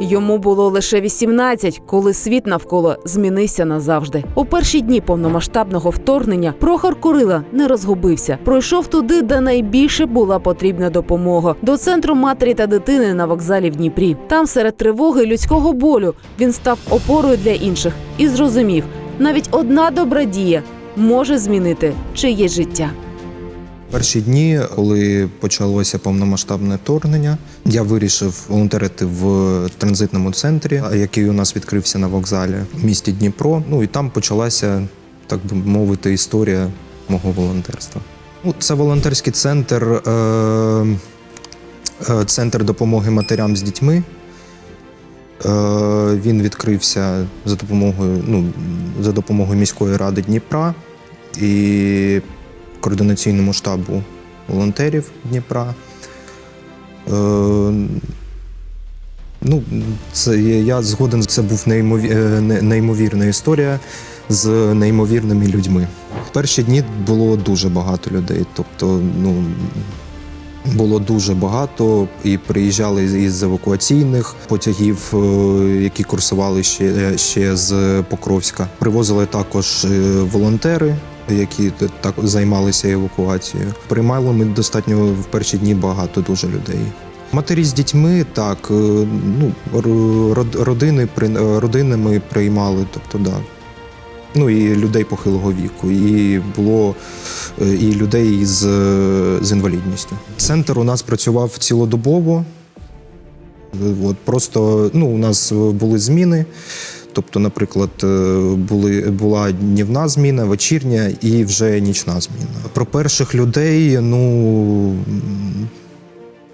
Йому було лише 18, коли світ навколо змінився назавжди. У перші дні повномасштабного вторгнення Прохор Курила не розгубився. Пройшов туди, де найбільше була потрібна допомога до центру матері та дитини на вокзалі в Дніпрі. Там, серед тривоги людського болю, він став опорою для інших і зрозумів, навіть одна добра дія може змінити чиє життя. Перші дні, коли почалося повномасштабне вторгнення, я вирішив волонтерити в транзитному центрі, який у нас відкрився на вокзалі в місті Дніпро. Ну і там почалася, так би мовити, історія мого волонтерства. Ну, це волонтерський центр, е, е, центр допомоги матерям з дітьми. Е, Він відкрився за допомогою, ну, за допомогою міської ради Дніпра і координаційному штабу волонтерів Дніпра. Е, ну, це, я згоден, це був неймові, е, неймовірна історія з неймовірними людьми. В перші дні було дуже багато людей. Тобто, ну, було дуже багато і приїжджали із- евакуаційних потягів, е, які курсували ще, ще з Покровська. Привозили також е, волонтери, які так займалися евакуацією. Приймали ми достатньо в перші дні багато дуже людей. Матері з дітьми так, е, ну род- родини е, родинами приймали, тобто да. Ну і людей похилого віку, і було е, і людей з, з інвалідністю. Центр у нас працював цілодобово. От просто ну, у нас були зміни. Тобто, наприклад, е, були, була днівна зміна, вечірня і вже нічна зміна. Про перших людей, ну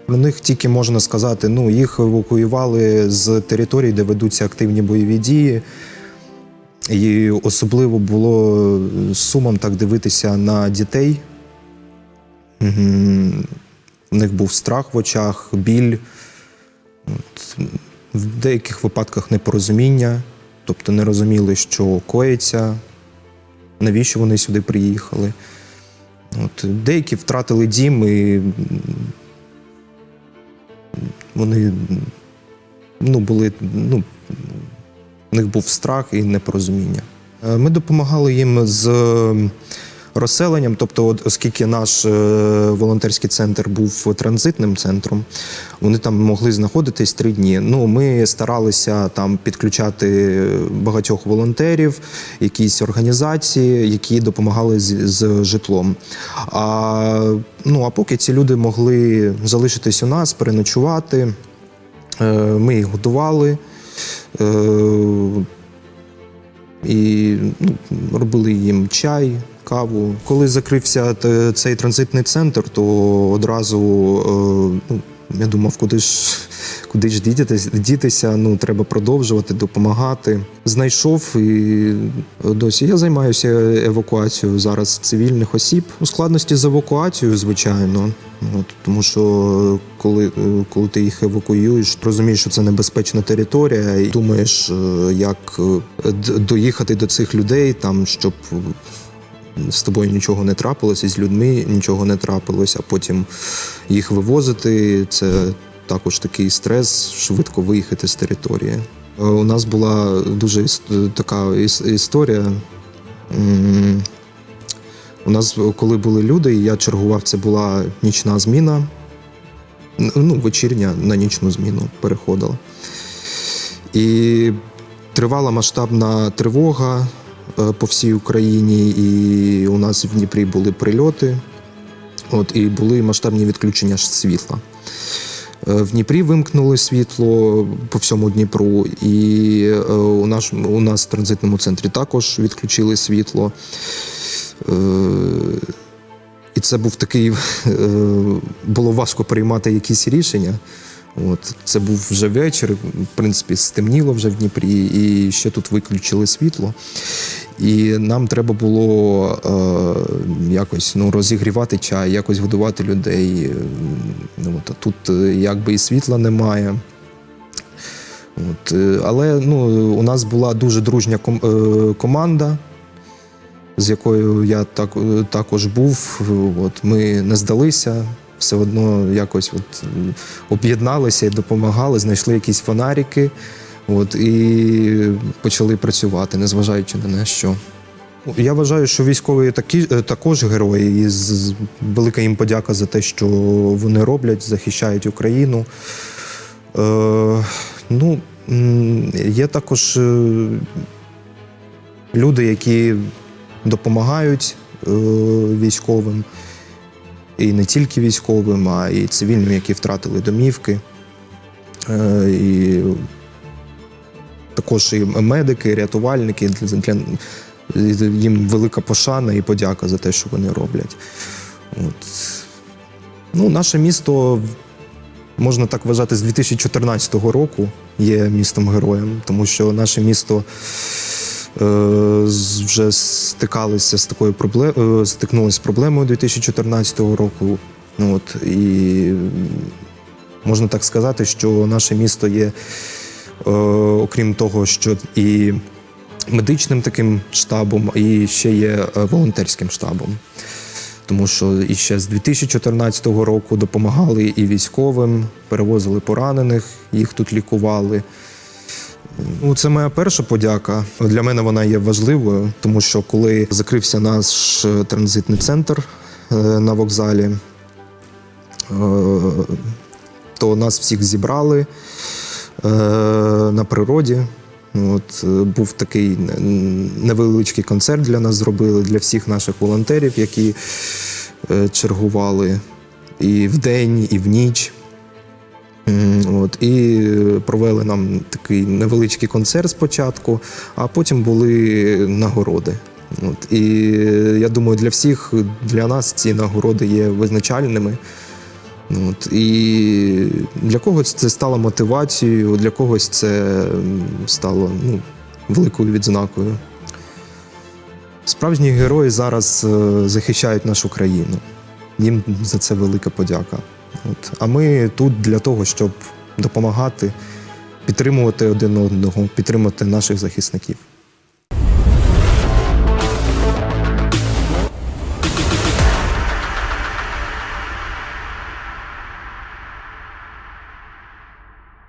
про них тільки можна сказати, ну їх евакуювали з територій, де ведуться активні бойові дії. І особливо було сумом так дивитися на дітей. У них був страх в очах, біль, От, в деяких випадках непорозуміння, тобто не розуміли, що коїться, навіщо вони сюди приїхали. От, деякі втратили дім і вони ну, були, ну, у них був страх і непорозуміння. Е, Ми допомагали їм з розселенням, тобто, оскільки наш е, волонтерський центр був транзитним центром, вони там могли знаходитись три дні. Ну, ми старалися там підключати багатьох волонтерів, якісь організації, які допомагали з, з житлом. А, ну, а поки ці люди могли залишитись у нас, переночувати, е, ми їх годували. Е, і ну, робили їм чай, каву. Коли закрився цей транзитний центр, то одразу е, ну, я думав, куди ж, куди ж дітися, ну треба продовжувати, допомагати. Знайшов і досі я займаюся евакуацією зараз цивільних осіб. У складності з евакуацією, звичайно. От, тому що коли, е, коли ти їх евакуюєш, розумієш, що це небезпечна територія, і думаєш, е, як е, доїхати до цих людей, там, щоб з тобою нічого не трапилося, з людьми нічого не трапилося, а потім їх вивозити. Це також такий стрес, швидко виїхати з території. Е, У нас була дуже така історія. У нас, коли були люди, я чергував, це була нічна зміна. Ну, вечірня на нічну зміну переходила. І тривала масштабна тривога по всій Україні, і у нас в Дніпрі були прильоти. От, і були масштабні відключення світла. Е, В Дніпрі вимкнули світло по всьому Дніпру, і е, у нас, у нас в транзитному центрі також відключили світло. Е, І це був такий, е, було важко приймати якісь рішення. От, це був вже вечір, в принципі, стемніло вже в Дніпрі, і ще тут виключили світло. І нам треба було е, якось ну, розігрівати чай, якось годувати людей. Ну, от, тут е, якби і світла немає. От, е, але ну, у нас була дуже дружня ком- е, команда, з якою я так, е, також був. От, ми не здалися, все одно якось от, об'єдналися і допомагали, знайшли якісь фонарики от, і почали працювати, незважаючи на на що. Я вважаю, що військові такі, е, також герої, і з- велика їм подяка за те, що вони роблять, захищають Україну. Е, ну, є також е, люди, які допомагають е, військовим, і не тільки військовим, а й цивільним, які втратили домівки. Е, і також і медики, і рятувальники. Для, їм велика пошана і подяка за те, що вони роблять. От. Ну, наше місто, можна так вважати, з 2014 року є містом героєм, тому що наше місто е, вже стикалися з такою проблемою, стикнулося з проблемою 2014 року. От, і можна так сказати, що наше місто є, е, окрім того, що і медичним таким штабом, і ще є е, волонтерським штабом. Тому що і ще з 2014 року допомагали і військовим, перевозили поранених, їх тут лікували. Ну, це моя перша подяка. Для мене вона є важливою, тому що коли закрився наш е, транзитний центр е, на вокзалі, е, то нас всіх зібрали е, на природі. Ну, От, е, був такий невеличкий концерт для нас зробили, для всіх наших волонтерів, які е, чергували і вдень, і в ніч. От, і е, провели нам такий невеличкий концерт спочатку, а потім були нагороди. От, і е, я думаю, для всіх, для нас ці нагороди є визначальними. От, і для когось це стало мотивацією, для когось це стало ну, великою відзнакою. Справжні герої зараз е, захищають нашу країну. Їм за це велика подяка. От. А ми тут для того, щоб допомагати, підтримувати один одного, підтримати наших захисників.